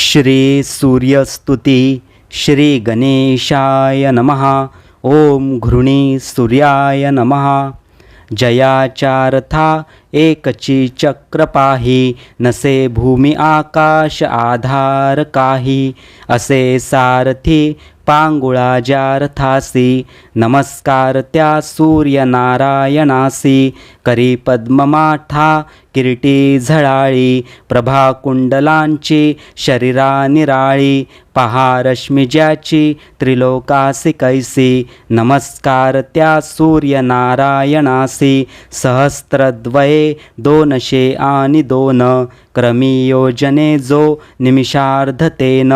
श्री सूर्यस्तुती श्री गणेशाय नमः. ओम घृणी सूर्याय नमः. जयाचारथा एकची चक्र पाही नसे भूमी आकाश आधार काही. असे सारथी पांगुळा जारथासी नमस्कार त्या सूर्यनारायणासी. करी पद्ममाठा किरीटी झळाळी प्रभा कुंडलांची शरीरा निराळी पहा रश्मीज्याची त्रिलोकासी कैसी नमस्कार त्या सूर्यनारायणासी सहस्रद्वये दोनशे आणि दोन क्रमी योजने जो निमिषार्धतेन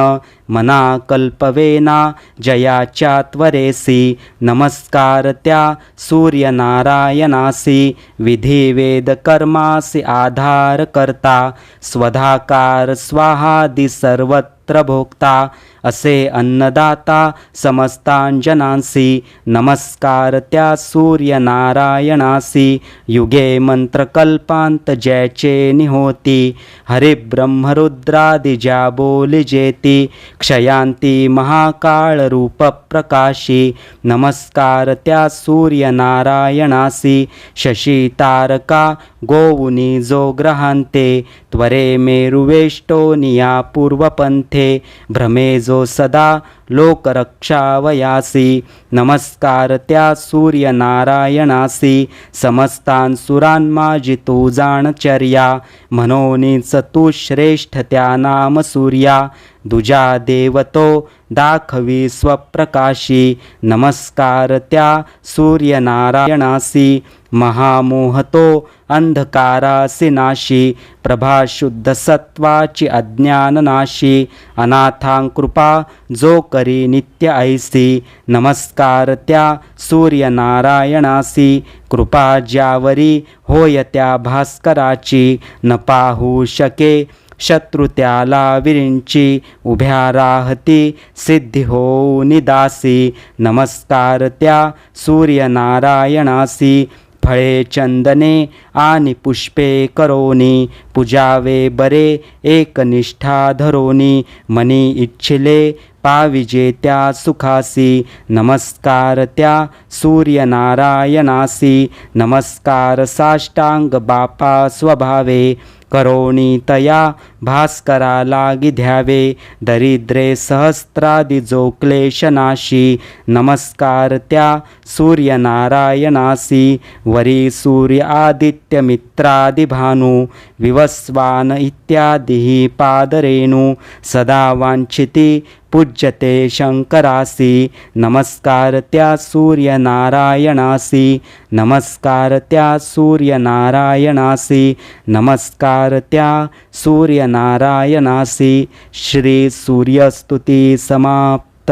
मना कल्पवेना जयाच्या त्वरेसी नमस्कार त्या सूर्यनारायणासी विधी वेद कर्मासी आधार करता स्वधाकार स्वाहादी सर्वत्र. भोक्ता असे अन्नदाता समस्तांजनांसी नमस्कार त्या सूर्यनारायणासी। युगे मंत्रकल्पांत जयचे निहोती। हरिब्रह्मरुद्रादि ज्या क्षयांती महाकाळ रूप प्रकाशी। नमस्कार त्या सूर्यनारायणासी। शशी तारका गोवुनी जो ग्रहांते त्वरे मेरुवेष्टोनिया थे भ्रमे जो सदा लोकरक्षावयासी। नमस्कार त्या सूर्यनारायणासी। समस्तान् माझी तू जाणचर्या। म्हणूनच तू श्रेष्ठ त्या नाम सूर्या। दुजा देवतो दाखवी स्वप्रकाशी। नमस्कार त्या सूर्यनारायणासी। महामोहतो अंधकारासी नाशी। प्रभा शुद्ध सत्वाची अज्ञाननाशी। अनाथां कृपा जो करी नित्य ऐसी नमस्कार त्या सूर्यनारायणासी कृपा ज्यावरी होय त्या भास्कराची न पाहू शके शत्रु त्याला विरिंची उभ्या राहती सिद्धी हो निदासी नमस्कार त्या सूर्यनारायणासी फळे चंदने आणि पुष्पे करोनी पूजावे बरे एकनिष्ठा धरोनी मनी इच्छिले पाविजे त्या सुखासी नमस्कार त्या सूर्यनारायणासी नमस्कार साष्टांग बापा स्वभावे करोणी तया भास्करा लागी दरिद्रे सहस्त्रादि जो क्लेशनाशी नमस्कार त्या सूर्यनारायणासी वरी सूर्य आदित्य मित्रादि वस्वान् इत्यादिः पादरेणु सदा वाञ्छिति पूज्यते शङ्करासि। नमस्कारत्या सूर्यनारायणासि। नमस्कारत्या सूर्यनारायणासि। नमस्कारत्या सूर्यनारायणासि। श्रीसूर्यस्तुतिसमाप्त